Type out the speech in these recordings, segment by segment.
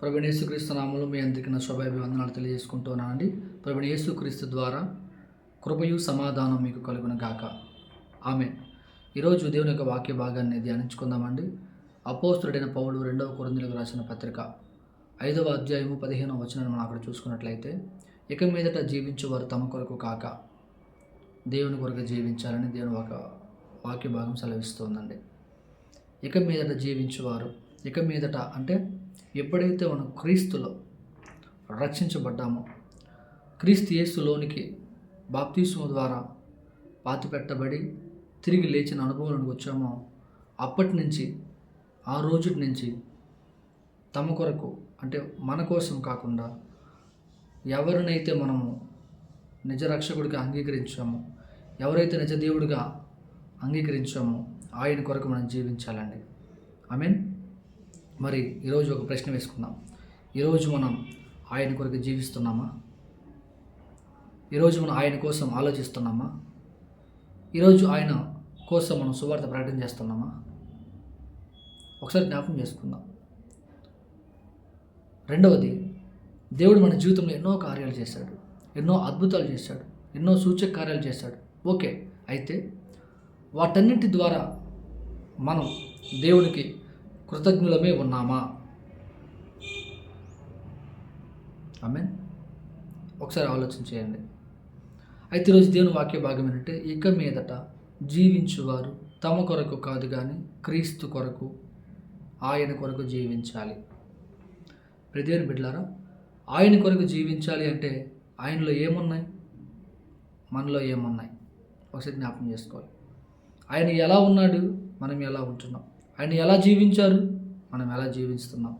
ప్రభు యేసుక్రీస్తు నామంలో మీ అందరికీ నా శుభాభివందనాలు తెలియజేసుకుంటున్నానండి. ప్రభు యేసుక్రీస్తు ద్వారా కృపయు సమాధానం మీకు కలుగును గాక. ఆమె ఈరోజు దేవుని యొక్క వాక్య భాగాన్ని ధ్యానించుకుందామండి. అపోస్తుడైన పౌలు రెండవ కొరందులకు రాసిన పత్రిక ఐదవ అధ్యాయము పదిహేనవ వచనాన్ని మనం అక్కడ చూసుకున్నట్లయితే ఇక మీదట జీవించేవారు తమ కొరకు కాక దేవుని కొరకు జీవించాలని దేవుని ఒక వాక్య భాగం సెలవిస్తుందండి. ఇక మీదట జీవించేవారు ఇక మీదట అంటే ఎప్పుడైతే మనం క్రీస్తులో రక్షించబడ్డామో క్రీస్తు యేసులోనికి బాప్తీసం ద్వారా పాతిపెట్టబడి తిరిగి లేచిన అనుభవంలోకి వచ్చామో అప్పటి నుంచి ఆ రోజు నుంచి తమ కొరకు అంటే మన కోసం కాకుండా ఎవరినైతే మనము నిజ రక్షకుడిగా అంగీకరించామో ఎవరైతే నిజ దేవుడిగా అంగీకరించామో ఆయన కొరకు మనం జీవించాలండి. ఐ మీన్ మరి ఈరోజు ఒక ప్రశ్న వేసుకుందాం. ఈరోజు మనం ఆయన కొరకు జీవిస్తున్నామా? ఈరోజు మనం ఆయన కోసం ఆలోచిస్తున్నామా? ఈరోజు ఆయన కోసం మనం సువార్త ప్రకటన చేస్తున్నామా? ఒకసారి జ్ఞాపకం చేసుకుందాం. రెండవది దేవుడు మన జీవితంలో ఎన్నో కార్యాలు చేశాడు. ఎన్నో అద్భుతాలు చేశాడు. ఎన్నో సూచక కార్యాలు చేశాడు. ఓకే అయితే వాటన్నిటి ద్వారా మనం దేవునికి కృతజ్ఞులమే ఉన్నామా? ఆమె ఒకసారి ఆలోచన చేయండి. అయితే ఈరోజు దేవుని వాక్య భాగం ఏంటంటే ఇక మీదట జీవించువారు తమ కొరకు కాదు కానీ క్రీస్తు కొరకు ఆయన కొరకు జీవించాలి. ప్రదేని బిడ్డలారా ఆయన కొరకు జీవించాలి అంటే ఆయనలో ఏమున్నాయి? మనలో ఏమున్నాయి? ఒకసారి జ్ఞాపకం చేసుకోవాలి. ఆయన ఎలా ఉన్నాడు? మనం ఎలా ఉంటున్నాం? ఆయన ఎలా జీవించారు? మనం ఎలా జీవిస్తున్నాం?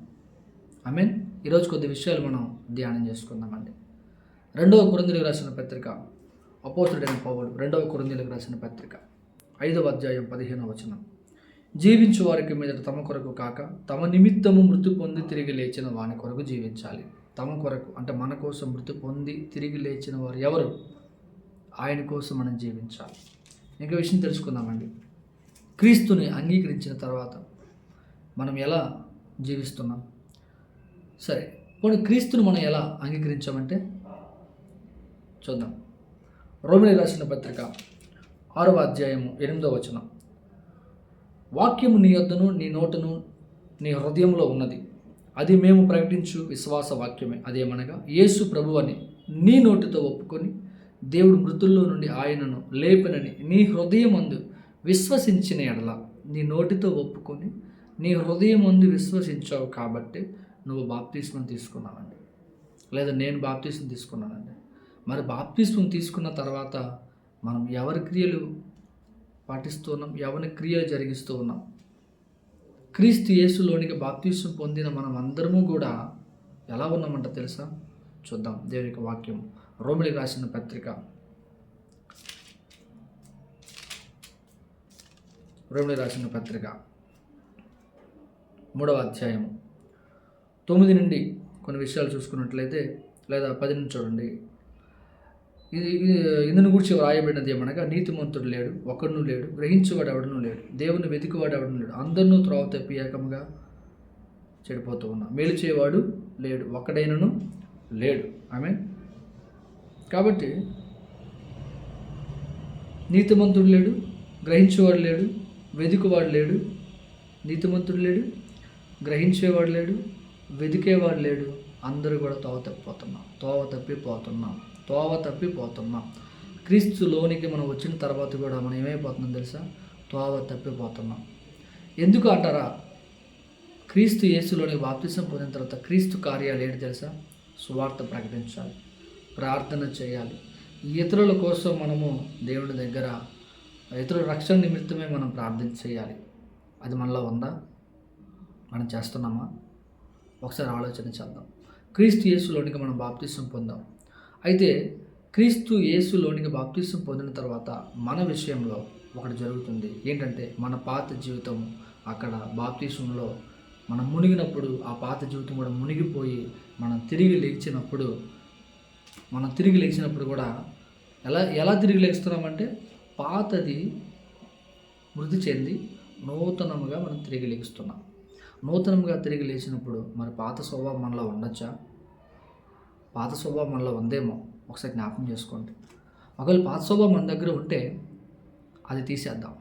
ఐ మీన్ ఈరోజు కొద్ది విషయాలు మనం ధ్యానం చేసుకుందామండి. రెండవ కురందులకు రాసిన పత్రిక అపోతుడైన పౌరుడు రెండవ కురందులకు రాసిన పత్రిక ఐదవ అధ్యాయం పదిహేనవ వచనం. జీవించు వారికి మీద తమ కొరకు కాక తమ నిమిత్తము మృతి పొంది తిరిగి లేచిన వాని కొరకు జీవించాలి. తమ కొరకు అంటే మన కోసం మృతి పొంది తిరిగి లేచిన వారు ఎవరు? ఆయన కోసం మనం జీవించాలి. ఇంకా విషయం తెలుసుకుందామండి. క్రీస్తుని అంగీకరించిన తర్వాత మనం ఎలా జీవిస్తున్నాం? సరే పోనీ క్రీస్తుని మనం ఎలా అంగీకరించామంటే చూద్దాం. రోమిని రాసిన పత్రిక ఆరవ అధ్యాయము ఎనిమిదవ వచనం. వాక్యము నీ యొద్దను నీ నోటను నీ హృదయంలో ఉన్నది. అది మేము ప్రకటించు విశ్వాస వాక్యమే. అదేమనగా యేసు ప్రభు అని నీ నోటితో ఒప్పుకొని దేవుడు మృతుల్లో నుండి ఆయనను లేపనని నీ హృదయం అందు విశ్వసించిన ఎడల నీ నోటితో ఒప్పుకొని నీ హృదయం ముందు విశ్వసించావు కాబట్టి నువ్వు బాప్తీస్మం తీసుకున్నావండి. లేదా నేను బాప్తీసం తీసుకున్నానండి. మరి బాప్తీస్మం తీసుకున్న తర్వాత మనం ఎవరి క్రియలు పాటిస్తూ ఉన్నాం? ఎవరి క్రియలు జరిగిస్తూ ఉన్నాం? క్రీస్తు యేసులోనికి బాప్తీస్వం పొందిన మనం అందరము కూడా ఎలా ఉన్నామంట తెలుసా? చూద్దాం దేవుని యొక్క వాక్యం. రోమిలికి రాసిన పత్రిక రోమిలి రాసిన పత్రిక. మూడవ అధ్యాయము. తొమ్మిది నుండి కొన్ని విషయాలు చూసుకున్నట్లయితే లేదా పది నుంచి చూడండి. ఇది ఇందును గురించి వ్రాయబడినది ఏమనగా నీతిమంతుడు లేడు ఒకడును లేడు గ్రహించేవాడు ఎవడనూ లేడు దేవుని వెతికివాడు ఎవడనూ లేడు అందరినూ త్రోవ తప్పి చెడిపోతూ ఉన్నా మేలు చేయవాడు లేడు ఒక్కడైనను లేడు. ఆమె కాబట్టి నీతిమంతుడు లేడు గ్రహించేవాడు లేడు వెదుకువాడు లేడు నీతిమంతుడు లేడు గ్రహించేవాడు లేడు వెదికేవాడు లేడు. అందరూ కూడా తోవ తప్పిపోతున్నాం తోవ తప్పిపోతున్నాం తోవ తప్పిపోతున్నాం. క్రీస్తులోనికి మనం వచ్చిన తర్వాత కూడా మనం ఏమైపోతున్నాం తెలుసా? తోవ తప్పిపోతున్నాం. ఎందుకు అంటారా? క్రీస్తు యేసులోని బాప్తిసం పొందిన తర్వాత క్రీస్తు కార్యాలు ఏంటి తెలుసా? సువార్త ప్రకటించాలి ప్రార్థన చేయాలి. ఇతరుల కోసం మనము దేవుని దగ్గర ఇతరుల రక్షణ నిమిత్తమే మనం ప్రార్థన చేయాలి. అది మనలో ఉందా? మనం చేస్తున్నామా? ఒకసారి ఆలోచన చేద్దాం. క్రీస్తు యేసులోనికి మనం బాప్తీసం పొందాం. అయితే క్రీస్తు యేసులోనికి బాప్తీసం పొందిన తర్వాత మన విషయంలో ఒకటి జరుగుతుంది. ఏంటంటే మన పాత జీవితం అక్కడ బాప్తీసంలో మనం మునిగినప్పుడు ఆ పాత జీవితం కూడా మునిగిపోయి మనం తిరిగి లేచినప్పుడు మనం తిరిగి లేచినప్పుడు కూడా ఎలా ఎలా తిరిగి లేస్తున్నామంటే పాతది మృతి చెంది నూతనముగా మనం తిరిగి లెగుస్తున్నాం నూతనంగా తిరిగి లేచినప్పుడు మరి పాత స్వభావం మనలో ఉండొచ్చా? పాత స్వభావం మనలో ఉందేమో? ఒకసారి జ్ఞాపకం చేసుకోండి. ఒకవేళ పాత స్వభావం మన దగ్గర ఉంటే అది తీసేద్దాం.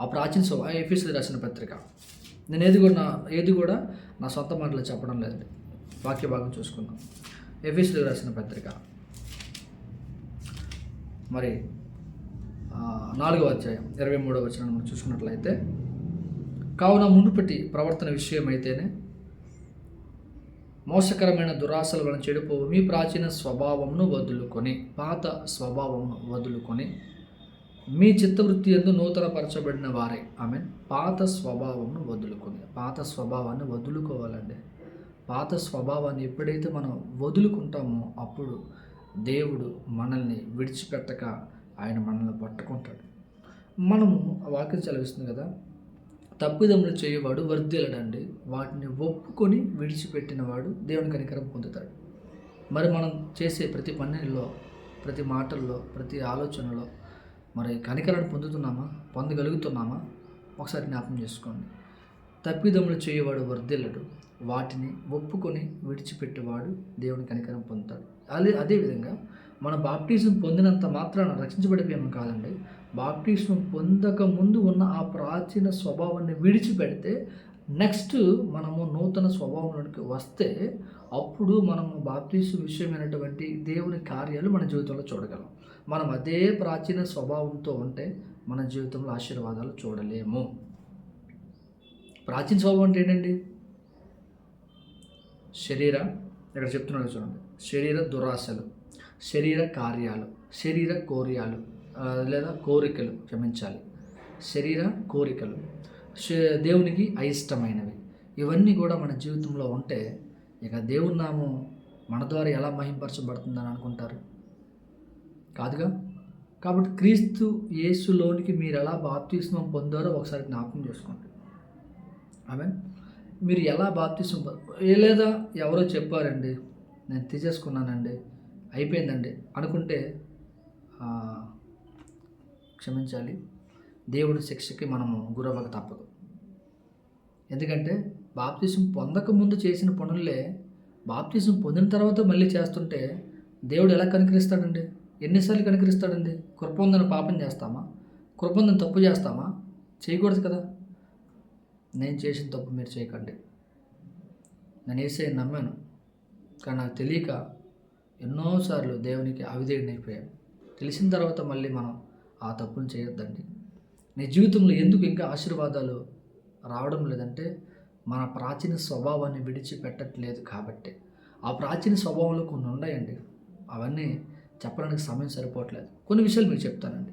ఆ ప్రాచీన స్వభావం ఎఫీసీ రాసిన పత్రిక. నేను ఏది కూడా నా ఏది కూడా నా సొంత మాటలు చెప్పడం లేదండి. వాక్య భాగం చూసుకుందాం. ఎఫీసీ రాసిన పత్రిక. మరి నాలుగవ అధ్యాయం ఇరవై మూడవ వచ్చిన మనం చూసుకున్నట్లయితే కావున మునుపటి ప్రవర్తన విషయమైతేనే మోసకరమైన దురాశల వలన చెడిపోవు. మీ ప్రాచీన స్వభావమును వదులుకొని పాత స్వభావమును వదులుకొని మీ చిత్తవృత్తి ఎందు నూతనపరచబడిన వారే. ఆమె పాత స్వభావంను వదులుకొని పాత స్వభావాన్ని వదులుకోవాలండి. పాత స్వభావాన్ని ఎప్పుడైతే మనం వదులుకుంటామో అప్పుడు దేవుడు మనల్ని విడిచిపెట్టక ఆయన మనల్ని పట్టుకుంటాడు. మనము ఆ వాక్యం చదివిస్తుంది కదా తప్పిదములు చేయవాడు వర్ధిల్లడండి వాటిని ఒప్పుకొని విడిచిపెట్టినవాడు దేవుని కనికరం పొందుతాడు. మరి మనం చేసే ప్రతి పనిలో ప్రతి మాటల్లో ప్రతి ఆలోచనలో మరి కనికరాన్ని పొందుతున్నామా? పొందగలుగుతున్నామా? ఒకసారి జ్ఞాపకం చేసుకోండి. తప్పిదములు చేయవాడు వర్ధిల్లడు వాటిని ఒప్పుకొని విడిచిపెట్టేవాడు దేవుని కనికరం పొందుతాడు. అదే అదేవిధంగా మన బాప్టిజం పొందినంత మాత్రాన రక్షించబడిపోయాము కాదండి. బాప్టిజం పొందక ముందు ఉన్న ఆ ప్రాచీన స్వభావాన్ని విడిచిపెడితే నెక్స్ట్ మనము నూతన స్వభావంలోకి వస్తే అప్పుడు మనము బాప్టిజం విషయమైనటువంటి దేవుని కార్యాలు మన జీవితంలో చూడగలం. మనం అదే ప్రాచీన స్వభావంతో ఉంటే మన జీవితంలో ఆశీర్వాదాలు చూడలేము. ప్రాచీన స్వభావం అంటే ఏంటండి? శరీర. ఇక్కడ చెప్తున్నాడు చూడండి. శరీర దురాశలు. శరీర కార్యాలు శరీర కోర్యాలు లేదా కోరికలు క్షమించాలి. శరీర కోరికలు. దేవునికి అయిష్టమైనవి. ఇవన్నీ కూడా మన జీవితంలో ఉంటే ఇక దేవుని నామం మన ద్వారా ఎలా మహింపరచబడుతుందని అనుకుంటారు? కాదుగా? కాబట్టి క్రీస్తు యేసులోనికి మీరు ఎలా బాప్తిస్మం పొందారో ఒకసారి జ్ఞాపకం చేసుకోండి. ఆమె మీరు ఎలా బాప్తిస్మం ఏ లేదా ఎవరో చెప్పారండి నేను తీసేసుకున్నానండి అయిపోయిందండి. అనుకుంటే క్షమించాలి. దేవుడి శిక్షకి మనము గురవ్వక తప్పదు. ఎందుకంటే బాప్తీసం పొందక ముందు చేసిన పనులే బాప్తీసం పొందిన తర్వాత మళ్ళీ చేస్తుంటే దేవుడు ఎలా కనికరిస్తాడండి? ఎన్నిసార్లు కనికరిస్తాడండి? కృపొందని పాపం చేస్తామా? కృపొందని తప్పు చేస్తామా? చేయకూడదు కదా. నేను చేసిన తప్పు మీరు చేయకండి. నేను వేసే నమ్మాను. కానీ నాకు తెలియక ఎన్నోసార్లు దేవునికి అవిధేయుడిని అయిపోయాను తెలిసిన తర్వాత మళ్ళీ మనం ఆ తప్పును చేయొద్దండి. నీ జీవితంలో ఎందుకు ఇంకా ఆశీర్వాదాలు రావడం లేదంటే మన ప్రాచీన స్వభావాన్ని విడిచిపెట్టట్లేదు కాబట్టి. ఆ ప్రాచీన స్వభావంలో కొన్ని ఉన్నాయండి. అవన్నీ చెప్పడానికి సమయం సరిపోవట్లేదు. కొన్ని విషయాలు మీకు చెప్తానండి.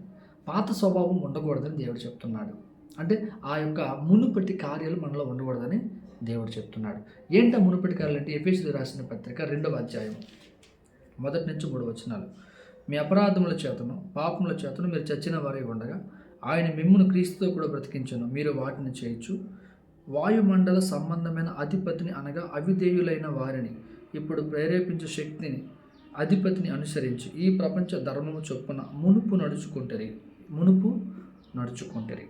పాత స్వభావం ఉండకూడదని దేవుడు చెప్తున్నాడు. అంటే ఆ యొక్క మునుపటి కార్యాలు మనలో ఉండకూడదని దేవుడు చెప్తున్నాడు. ఏంటి మునుపటి కార్యాలు అంటే ఎఫీసులు రాసిన పత్రిక రెండవ అధ్యాయం మొదటి నుంచి మూడు వచనాలు. మీ అపరాధముల చేతను పాపముల చేతను మీరు చచ్చిన వారే ఉండగా ఆయన మిమ్మును క్రీస్తుతో కూడా బ్రతికించను. మీరు వాటిని చేయొచ్చు వాయుమండల సంబంధమైన అధిపతిని అనగా అవిధేయులైన వారిని. ఇప్పుడు ప్రేరేపించే శక్తిని అధిపతిని అనుసరించి. ఈ ప్రపంచ ధర్మము చొప్పున మునుపు నడుచుకుంటరి మునుపు నడుచుకుంటరి.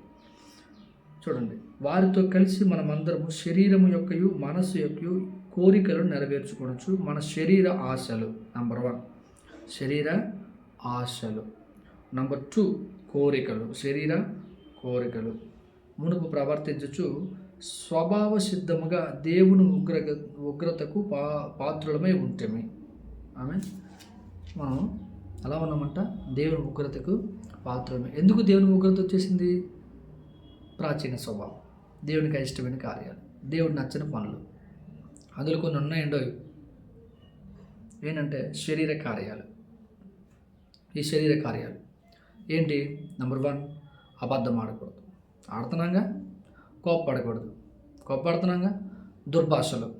చూడండి. వారితో కలిసి మనమందరము శరీరము యొక్కయు మనస్సు యొక్కయు కోరికలు నెరవేర్చుకోవచ్చు. మన శరీర ఆశలు. నంబర్ వన్ శరీర ఆశలు. నంబర్ టూ కోరికలు. శరీర కోరికలు. మునుపు ప్రవర్తించచ్చు. స్వభావ సిద్ధముగా దేవుని ఉగ్ర ఉగ్రతకు పా పాత్రులమై ఉంటమే. ఆమె మనం అలా ఉన్నామంట. దేవుని ఉగ్రతకు పాత్రమే ఎందుకు దేవుని ఉగ్రత వచ్చేసింది? ప్రాచీన స్వభావం. దేవునికి ఇష్టమైన కార్యాలు. దేవుడు నచ్చని పనులు. అందులో కొన్ని ఉన్నాయండో ఏంటంటే శరీర కార్యాలు. ఈ శరీర కార్యాలు. ఏంటి? నెంబర్ వన్ అబద్ధం ఆడకూడదు. ఆడుతున్నాగా? కోప్పడకూడదు. కోప్పడుతున్నాగా? దుర్భాషలు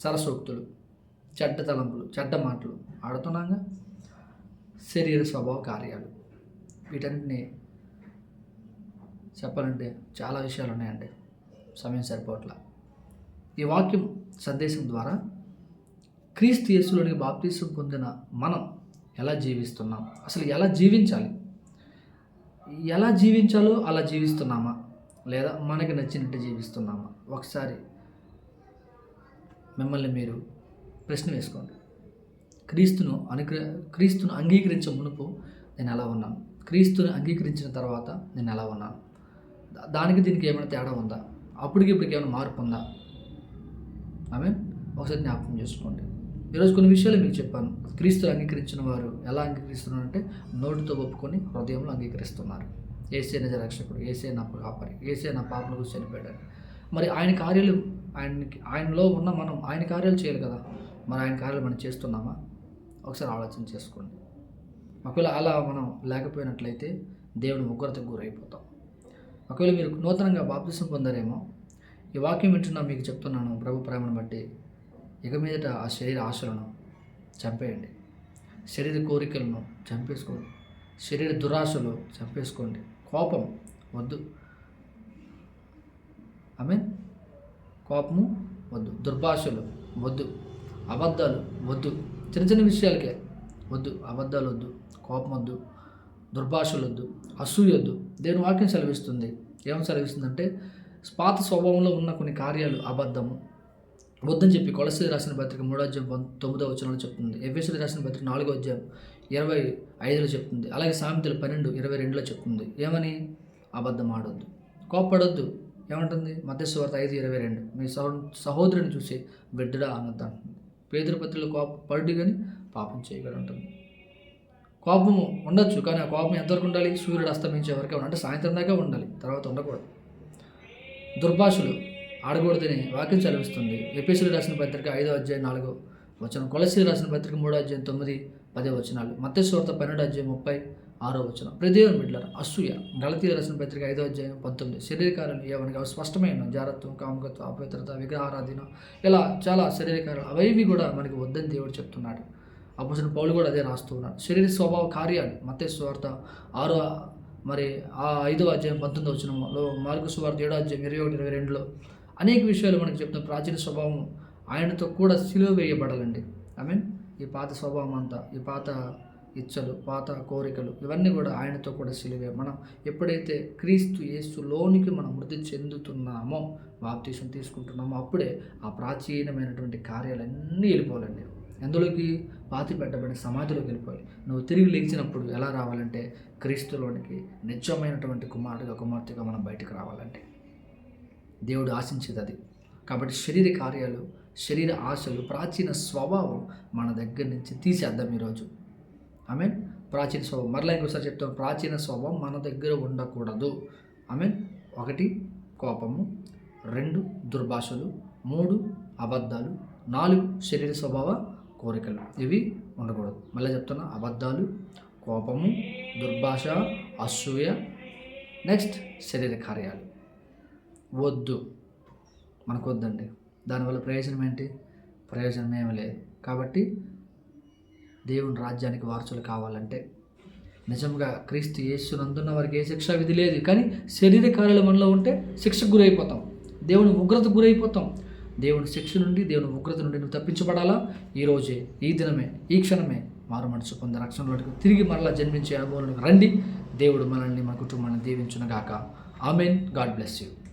సరసూక్తులు చెడ్డ తలంపులు చెడ్డ మాటలు ఆడుతున్నాగా? శరీర స్వభావ కార్యాలు. వీటన్నిటిని చెప్పాలంటే చాలా విషయాలు ఉన్నాయండి. సమయం సరిపోవట్ల. ఈ వాక్యం సందేశం ద్వారా క్రీస్తు యేసులోనికి బాప్తీసం పొందిన మనం ఎలా జీవిస్తున్నాం? అసలు ఎలా జీవించాలి? ఎలా జీవించాలో అలా జీవిస్తున్నామా? లేదా మనకి నచ్చినట్టు జీవిస్తున్నామా? ఒకసారి మిమ్మల్ని మీరు ప్రశ్న వేసుకోండి. క్రీస్తును అనుగ్ర క్రీస్తును అంగీకరించే మునుపు నేను ఎలా ఉన్నాను? క్రీస్తుని అంగీకరించిన తర్వాత నేను ఎలా ఉన్నాను? దానికి దీనికి ఏమైనా తేడా ఉందా? అప్పటికి ఇప్పటికి ఏమైనా మార్పు ఉందా? ఆమె ఒకసారి జ్ఞాపకం చేసుకోండి. ఈరోజు కొన్ని విషయాలు మీకు చెప్పాను. క్రీస్తు అంగీకరించిన వారు ఎలా అంగీకరిస్తున్నారంటే నోటితో ఒప్పుకొని హృదయంలో అంగీకరిస్తున్నారు. ఏసే నిజ రక్షకుడు ఏసే నా కాపరి ఏసే నా పాపలకు చనిపోయాడు మరి ఆయన కార్యాలు ఆయనకి ఆయనలో ఉన్న మనం ఆయన కార్యాలు చేయాలి కదా? మరి ఆయన కార్యాలు మనం చేస్తున్నామా? ఒకసారి ఆలోచన చేసుకోండి. ఒకవేళ అలా మనం లేకపోయినట్లయితే దేవుని ఉగ్రతకు గురైపోతాం. ఒకవేళ మీరు నూతనంగా బాప్తిసం పొందారేమో ఈ వాక్యం వింటున్నా మీకు చెప్తున్నాను ప్రభు ప్రేమను బట్టి. ఇక మీదట ఆ శరీర ఆశలను చంపేయండి. శరీర కోరికలను చంపేసుకోండి. శరీర దురాశలు చంపేసుకోండి. కోపం వద్దు. ఆమె కోపము వద్దు. దుర్భాషలు వద్దు. అబద్ధాలు వద్దు. చిన్న చిన్న విషయాలకే వద్దు. అబద్ధాలు వద్దు. కోపం వద్దు. దుర్భాషలు వద్దు. అసూయొద్దు వద్దు. వాక్యం సెలవిస్తుంది. ఏమని సెలవిస్తుందంటే పాత స్వభావంలో ఉన్న కొన్ని కార్యాలు అబద్ధము. వద్దని చెప్పి కొలసి రాసిన పత్రిక మూడో అధ్యాయం తొమ్మిదో వచనంలో చెప్తుంది. ఎఫ్ఎస్సీ రాసిన పత్రిక నాలుగో అధ్యాయం ఇరవై ఐదులో చెప్తుంది. అలాగే సామెతలు పన్నెండు ఇరవై రెండులో చెప్తుంది. ఏమని? అబద్ధం ఆడొద్దు. కోప్పడొద్దు. ఏమంటుంది? మధ్యస్వార్త ఐదు ఇరవై రెండు. మీ సహో సహోదరుని చూసి బిడ్డడా అనొద్దు అంటుంది. పేదల కోప పడు కానీ పాపం చేయగలి ఉంటుంది కోపము ఉండొచ్చు కానీ ఆ కోపం ఎంతవరకు ఉండాలి? సూర్యుడు అస్తమించే వరకే ఉండాలి. అంటే సాయంత్రం దాకా ఉండాలి. తర్వాత ఉండకూడదు. దుర్భాషలు ఆడకూడదని వాక్యం చదివిస్తుంది ఎపిసులు రాసిన పత్రిక ఐదో అధ్యాయం నాలుగో వచనం. కొలసి రాసిన పత్రిక మూడో అధ్యాయం తొమ్మిది పదే వచనాలు. మత్స్యవార్త పన్నెండు అధ్యాయం ముప్పై ఆరో వచనం. ప్రదేవన్ బిడ్డల అసూయ. గళతీయ రాసిన పత్రిక ఐదో అధ్యాయం పంతొమ్మిది. శరీరకారులు ఏమనగా స్పష్టమైన జారత్వం కామకత్వం అపవిత్రత విగ్రహారాధన. ఇలా చాలా శరీరకారాలు అవేవి కూడా మనకి వద్దని దేవుడు చెప్తున్నాడు. అప్పుడు పౌలు కూడా అదే రాస్తూ ఉన్నాడు. శరీర స్వభావ కార్యాలు. మత్స్య స్వార్థ ఆరో మరి ఆ ఐదో అధ్యాయం పంతొమ్మిదో వచనంలో మార్కు సువార్త ఏడో అధ్యాయం ఇరవై ఒకటి ఇరవై రెండులో అనేక విషయాలు మనకు చెప్తున్న ప్రాచీన స్వభావం ఆయనతో కూడా సిలువ వేయబడాలండి. ఐ మీన్ ఈ పాత స్వభావం అంతా ఈ పాత ఇచ్చలు పాత కోరికలు ఇవన్నీ కూడా ఆయనతో కూడా సిలువే. మనం ఎప్పుడైతే క్రీస్తు యేసులోనికి మనం మృతి చెందుతున్నామో బాప్తీసం తీసుకుంటున్నామో అప్పుడే ఆ ప్రాచీనమైనటువంటి కార్యాలన్నీ వెళ్ళిపోవాలండి. ఎందులోకి? పాతి పెట్టబడిన సమాధిలోకి వెళ్ళిపోయి నువ్వు తిరిగి లేచినప్పుడు ఎలా రావాలంటే క్రీస్తులోనికి నిజమైనటువంటి కుమారుడిగా కుమార్తెగా మనం బయటకు రావాలంటే. దేవుడు ఆశించేది అది. కాబట్టి శరీర కార్యాలు శరీర ఆశలు ప్రాచీన స్వభావం మన దగ్గర నుంచి తీసేద్దాం ఈరోజు. ఆమె ప్రాచీన స్వభావం. మరలా ఇంకోసారి చెప్తాం ప్రాచీన స్వభావం మన దగ్గర ఉండకూడదు. ఆమె ఒకటి కోపము. రెండు దుర్భాషలు. మూడు అబద్ధాలు. నాలుగు శరీర స్వభావ కోరికలు ఇవి ఉండకూడదు. మళ్ళీ చెప్తున్నా అబద్ధాలు కోపము దుర్భాష అసూయ. నెక్స్ట్ శరీర కార్యాలు. వద్దు. మనకు వద్దండి దానివల్ల ప్రయోజనం ఏంటి? ప్రయోజనం ఏమి లేదు. కాబట్టి దేవుని రాజ్యానికి వారసులు కావాలంటే నిజంగా క్రీస్తు యేసునందున్న వారికి ఏ శిక్ష విధి లేదు. కానీ శరీర కార్యాలు మనలో ఉంటే శిక్షకు గురైపోతాం. దేవుని ఉగ్రత గురైపోతాం. దేవుని శిక్ష నుండి దేవుని ఉగ్రత నుండి నువ్వు తప్పించబడాలా? ఈరోజే ఈ దినమే ఈ క్షణమే మారు మనసు పొంది రక్షణలోకి తిరిగి మరలా జన్మించే అనుభవంలోకి రండి. దేవుడు మనల్ని మన కుటుంబాన్ని దీవించునగాక. ఆమెన్. God bless you.